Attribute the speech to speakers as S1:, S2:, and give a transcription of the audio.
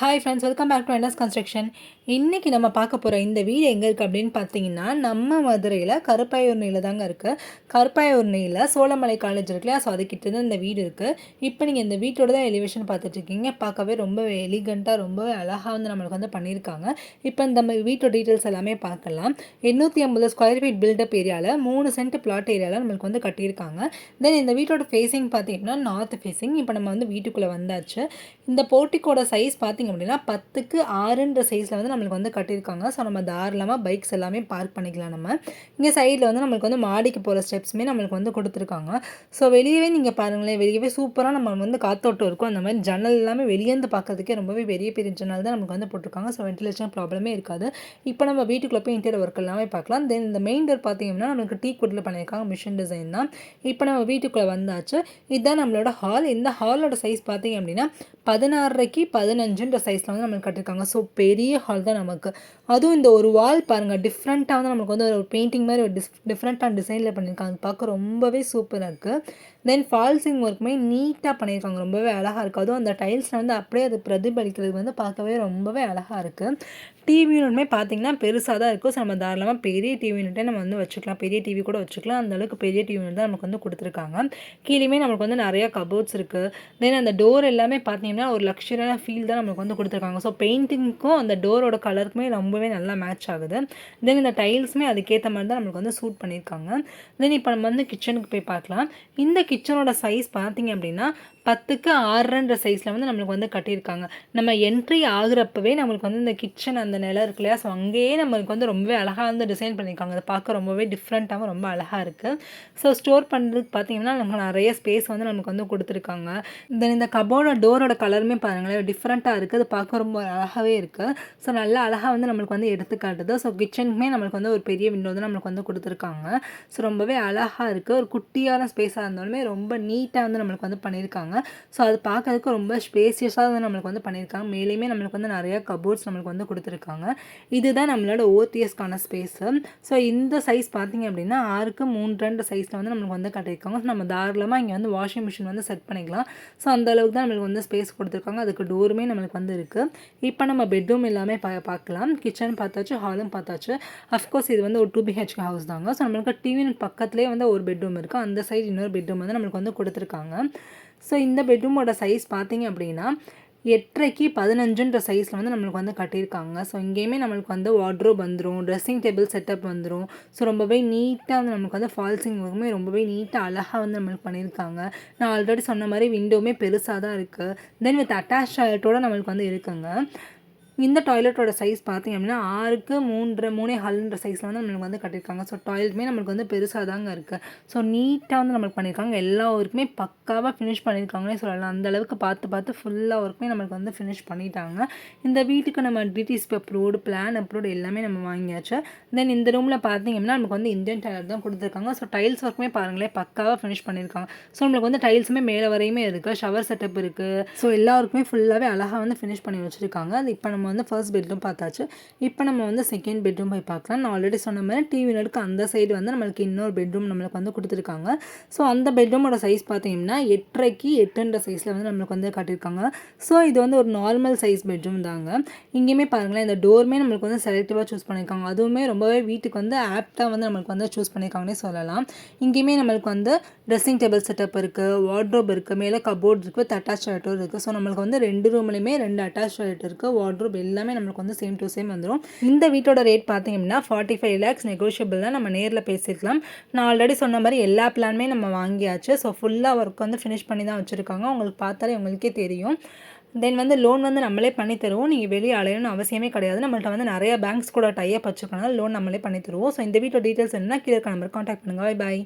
S1: Hi friends welcome back to NS construction இன்றைக்கி நம்ம பார்க்க போகிற இந்த வீடு எங்கே இருக்குது அப்படின்னு பார்த்தீங்கன்னா நம்ம மதுரையில் கருப்பாயூர்னையில் தாங்க இருக்குது கருப்பாயூர்னையில் சோழமலை காலேஜ் இருக்குல்லையா ஸோ அதுக்கிட்ட தான் இந்த வீடு இருக்குது இப்போ நீங்கள் இந்த வீட்டோட தான் எலிவேஷன் பார்த்துட்ருக்கீங்க பார்க்கவே ரொம்ப எலிகண்ட்டாக ரொம்பவே அழகாக வந்து நம்மளுக்கு வந்து பண்ணியிருக்காங்க. இப்போ இந்த வீட்டோட டீட்டெயில்ஸ் எல்லாமே பார்க்கலாம். எண்ணூற்றி ஐம்பது ஸ்கொயர் ஃபீட் பில்டப் ஏரியாவில் மூணு சென்ட் பிளாட் ஏரியாவில் நம்மளுக்கு வந்து கட்டியிருக்காங்க. தென் இந்த வீட்டோட ஃபேஸிங் பார்த்தீங்கன்னா நார்த் ஃபேஸிங் இப்போ நம்ம வந்து வீட்டுக்குள்ளே வந்தாச்சு. இந்த போர்ட்டிக்கோட சைஸ் பார்த்திங்க அப்படின்னா பத்துக்கு ஆறுன்ற சைஸில் வந்து நம்மளுக்கு வந்து கட்டியிருக்காங்க. ஸோ நம்ம தாராளமாக பைக்ஸ் எல்லாமே பார்க் பண்ணிக்கலாம் நம்ம. இங்கே சைடில் வந்து நம்மளுக்கு வந்து மாடிக்கு போகிற ஸ்டெப்ஸுமே நம்மளுக்கு வந்து கொடுத்துருக்காங்க. ஸோ வெளியவே நீங்கள் பாருங்களேன் வெளியவே சூப்பராக நம்ம வந்து காத்தோட்டம் இருக்கும். அந்த மாதிரி ஜன்னல் எல்லாமே வெளியேந்து பார்க்கறதுக்கே ரொம்பவே பெரிய பெரிய ஜன்னல் தான் நமக்கு வந்து போட்டிருக்காங்க. ஸோ வென்டிலேஷன் ப்ராப்ளமே இருக்காது. இப்போ நம்ம வீட்டுக்குள்ளே போய் இன்டீரியர் ஒர்க் எல்லாமே பார்க்கலாம். தென் இந்த மெயின் டோர் பார்த்தீங்கன்னா நம்மளுக்கு டீ குட்டில் பண்ணியிருக்காங்க. மிஷின் டிசைன் தான். இப்போ நம்ம வீட்டுக்குள்ளே வந்தாச்சு. இதுதான் நம்மளோட ஹால் இந்த ஹாலோட சைஸ் பார்த்தீங்க அப்படின்னா பதினாறரைக்கு பதினஞ்சுன்ற சைஸில் வந்து நம்மளுக்கு கட்டியிருக்காங்க ஸோ பெரிய ஹால் தான் நமக்கு. அதுவும் இந்த ஒரு வால் பாருங்கள் டிஃப்ரெண்ட்டாக வந்து நமக்கு வந்து ஒரு பெயிண்டிங் மாதிரி ஒரு டிஸ் டிஃப்ரெண்ட்டான டிசைனில் பண்ணியிருக்காங்க பார்க்க ரொம்பவே சூப்பராக இருக்குது தென் ஃபால்ஸிங் ஒர்க்குமே நீட்டாக பண்ணியிருக்காங்க. ரொம்பவே அழகாக இருக்குது அதுவும் அந்த டைல்ஸில் வந்து அப்படியே அது பிரதிபலிக்கிறது வந்து பார்க்கவே ரொம்பவே அழகாக இருக்குது டிவி யூனிட்மே பார்த்தீங்கன்னா பெருசாக தான் இருக்கும். ஸோ நம்ம தாராளமாக பெரிய டிவி யூனிட்டே நம்ம வந்து வச்சுக்கலாம். பெரிய டிவி கூட வச்சுக்கலாம். அந்தளவுக்கு பெரிய டிவி யூனிட் தான் நமக்கு வந்து கொடுத்துருக்காங்க. கீழேயுமே நமக்கு வந்து நிறையா கபோர்ட்ஸ் இருக்குது தென் அந்த டோர் எல்லாமே பார்த்தீங்கன்னா ஒரு லக்ஸரியான ஃபீல் தான் நமக்கு வந்து கொடுத்துருக்காங்க. ஸோ பெயிண்டிங்க்கும் அந்த டோரோட கலருக்குமே ரொம்பவே நல்லா மேட்ச் ஆகுது. தென் இந்த டைல்ஸுமே அதுக்கேற்ற மாதிரி தான் நம்மளுக்கு வந்து சூட் பண்ணியிருக்காங்க. தென் இப்போ நம்ம வந்து கிச்சனுக்கு போய் பார்க்கலாம். இந்த கிச்சனோட சைஸ் பார்த்தீங்க அப்படின்னா பத்துக்கு ஆறுன்ற சைஸில் வந்து நம்மளுக்கு வந்து கட்டியிருக்காங்க. நம்ம என்ட்ரி ஆகுறப்பவே நம்மளுக்கு வந்து இந்த கிச்சன் அந்த நிலம் இருக்கு இல்லையா? ஸோ அங்கேயே நம்மளுக்கு வந்து ரொம்பவே அழகாக வந்து டிசைன் பண்ணியிருக்காங்க. அதை பார்க்க ரொம்பவே டிஃப்ரெண்ட்டாகவும் ரொம்ப அழகாக இருக்குது ஸோ ஸ்டோர் பண்ணுறதுக்கு பார்த்தீங்கன்னா நமக்கு நிறைய ஸ்பேஸ் வந்து நமக்கு வந்து கொடுத்துருக்காங்க. தென் இந்த கபோர்டோட டோரோட கலருமே பாருங்களேன் டிஃப்ரெண்ட்டாக இருக்குது அது பார்க்க ரொம்ப அழகாகவே இருக்குது ஸோ நல்லா அழகாக வந்து நம்மளுக்கு வந்து எடுத்துக்காட்டுது. ஸோ கிச்சனுக்குமே நம்மளுக்கு வந்து ஒரு பெரிய விண்டோ வந்து நம்மளுக்கு வந்து கொடுத்துருக்காங்க. ஸோ ரொம்பவே அழகாக இருக்குது ஒரு குட்டியான ஸ்பேஸாக இருந்தாலுமே ரொம்ப நீட்டாக வந்து நம்மளுக்கு வந்து பண்ணியிருக்காங்க ஸோ அது பார்க்கறதுக்கு ரொம்ப ஸ்பேசியஸாக வந்து நம்மளுக்கு வந்து பண்ணியிருக்காங்க மேலேயுமே நம்மளுக்கு வந்து நிறையா கபோர்ட்ஸ் நம்மளுக்கு வந்து கொடுத்துருக்காங்க. இதுதான் நம்மளோட ஓடிஎஸ்க்கான ஸ்பேஸு ஸோ இந்த சைஸ் பார்த்திங்க அப்படின்னா ஆறுக்கு மூணு ரெண்டு சைஸில் வந்து நம்மளுக்கு வந்து கட்டியிருக்காங்க. ஸோ நம்ம தாராளமாக இங்கே வந்து வாஷிங் மிஷின் வந்து செட் பண்ணிக்கலாம். ஸோ அந்த அளவுக்கு தான் நம்மளுக்கு வந்து ஸ்பேஸ் கொடுத்துருக்காங்க. அதுக்கு டோருமே நம்மளுக்கு வந்து இருக்குது இப்போ நம்ம பெட்ரூம் எல்லாமே பா பார்க்கலாம் கிச்சன் பார்த்தாச்சு ஹாலும் பார்த்தாச்சு. அஃப்கோர்ஸ் இது வந்து ஒரு டூ பிஹெச்கே ஹவுஸ் தாங்க. ஸோ நம்மளுக்கு டிவி பக்கத்துலேயே வந்து ஒரு பெட்ரூம் இருக்குது அந்த சைடு இன்னொரு பெட்ரூம் வந்து நம்மளுக்கு வந்து கொடுத்துருக்காங்க. ஸோ இந்த பெட்ரூமோட சைஸ் பார்த்தீங்க அப்படின்னா எட்டரைக்கு பதினஞ்சுன்ற சைஸில் வந்து நம்மளுக்கு வந்து கட்டியிருக்காங்க. ஸோ இங்கேயுமே நம்மளுக்கு வந்து வாட்ரோப் வந்துடும் ட்ரெஸ்ஸிங் டேபிள் செட்டப் வந்துடும் ஸோ ரொம்பவே நீட்டாக வந்து நம்மளுக்கு வந்து ஃபால்ஸிங் ஒர்க்குமே ரொம்பவே நீட்டாக அழகாக வந்து நம்மளுக்கு பண்ணியிருக்காங்க. நான் ஆல்ரெடி சொன்ன மாதிரி விண்டோவுமே பெருசாக தான் இருக்குது தென் வித் அட்டாச் ஷர்ட்டோடு நம்மளுக்கு வந்து இருக்குங்க. இந்த டாய்லெட்டோட சைஸ் பார்த்திங்க அப்படின்னா ஆறுக்கு மூன்று மூணே ஹால்ன்ற சைஸில் வந்து நம்மளுக்கு வந்து கட்டியிருக்காங்க. ஸோ டாய்லெட்டுமே நம்மளுக்கு வந்து பெருசாக தாங்க இருக்குது ஸோ நீட்டாக வந்து நம்மளுக்கு பண்ணியிருக்காங்க. எல்லா ஒர்க்குமே பக்காவாக ஃபினிஷ் பண்ணியிருக்காங்கன்னே சொல்லலாம். அந்த அளவுக்கு பார்த்து பார்த்து ஃபுல்லாக ஒர்க்குமே நம்மளுக்கு வந்து ஃபினிஷ் பண்ணிட்டாங்க. இந்த வீட்டுக்கு நம்ம டிடிஎஸ்பி அப்ரூவ்டு பிளான் அப்ரூவ்டு எல்லாமே நம்ம வாங்கியாச்சு. தென் இந்த ரூமில் பார்த்திங்க அப்படின்னா நமக்கு வந்து இந்தியன் டைலர் தான் கொடுத்துருக்காங்க. ஸோ டைல்ஸ் ஒர்க்குமே பாருங்களேன் பக்காவாக ஃபினிஷ் பண்ணியிருக்காங்க. ஸோ நம்மளுக்கு வந்து டைல்ஸுமே மேலே வரையுமே இருக்குது ஷவர் செட்டப் இருக்குது ஸோ எல்லாருக்குமே ஃபுல்லாகவே அழகாக வந்து ஃபினிஷ் பண்ணி வச்சுருக்காங்க. அது இப்போ நம்ம வந்து ஃபர்ஸ்ட் பெட்ரூம் பார்த்தாச்சு. இப்போ நம்ம வந்து செகண்ட் பெட்ரூம் போய் பார்க்கலாம். நான் ஆல்ரெடி சொன்ன மாதிரி டிவி நடுக்கு அந்த சைடு வந்து நம்மளுக்கு இன்னொரு பெட்ரூம் நம்மளுக்கு வந்து கொடுத்துருக்காங்க. ஸோ அந்த பெட்ரூமோட சைஸ் பார்த்தீங்கன்னா எட்டரைக்கு எட்டுன்ற சைஸில் வந்து நம்மளுக்கு வந்து காட்டியிருக்காங்க. ஸோ இது வந்து ஒரு நார்மல் சைஸ் பெட்ரூம் தாங்க. இங்கேயுமே பாருங்களேன் இந்த டோருமே நம்மளுக்கு வந்து செலக்டிவாக சூஸ் பண்ணியிருக்காங்க. அதுவுமே ரொம்பவே வீட்டுக்கு வந்து ஆப்டாக வந்து நம்மளுக்கு வந்து சூஸ் பண்ணியிருக்காங்கன்னே சொல்லலாம். இங்கேயுமே நம்மளுக்கு வந்து ட்ரெஸ்ஸிங் டேபிள் செட்டப் இருக்குது வார்ட்ரோப் இருக்குது மேலே கபோர்ட் இருக்குது வித் அட்டாச் இருக்குது ஸோ நம்மளுக்கு வந்து ரெண்டு ரூம்லேயுமே ரெண்டு அட்டாச் ஷர்ட் இருக்குது வார்ட்ரோப் எல்லாமே நம்மளுக்கு வந்து சேம் டு சேம் வந்துடும் இந்த வீட்டோட ரேட் பார்த்தீங்க அப்படின்னா ஃபார்ட்டி ஃபைவ் லேக்ஸ் நெகோஷியபிள் தான் நம்ம நேரில் பேசிக்கலாம் நான் ஆல்ரெடி சொன்ன மாதிரி எல்லா பிளானுமே நம்ம வாங்கியாச்சு. ஸோ ஃபுல்லாக ஒர்க் வந்து ஃபினிஷ் பண்ணி தான் வச்சுருக்காங்க. உங்களுக்கு பார்த்தாலே உங்களுக்கே தெரியும். தென் வந்து லோன் வந்து நம்மளே பண்ணி தருவோம். நீங்கள் வெளியே அலையணும்னு அவசியமே கிடையாது. நம்மள்ட்ட வந்து நிறைய பேங்க்ஸ் கூட டைப் வச்சுக்கணும் லோன் நம்மளே பண்ணி தருவோம். ஸோ இந்த வீட்டோட டீட்டெயில்ஸ் என்ன கீழே நம்பர் கான்டாக்ட் பண்ணுங்கள் பாய் பாய்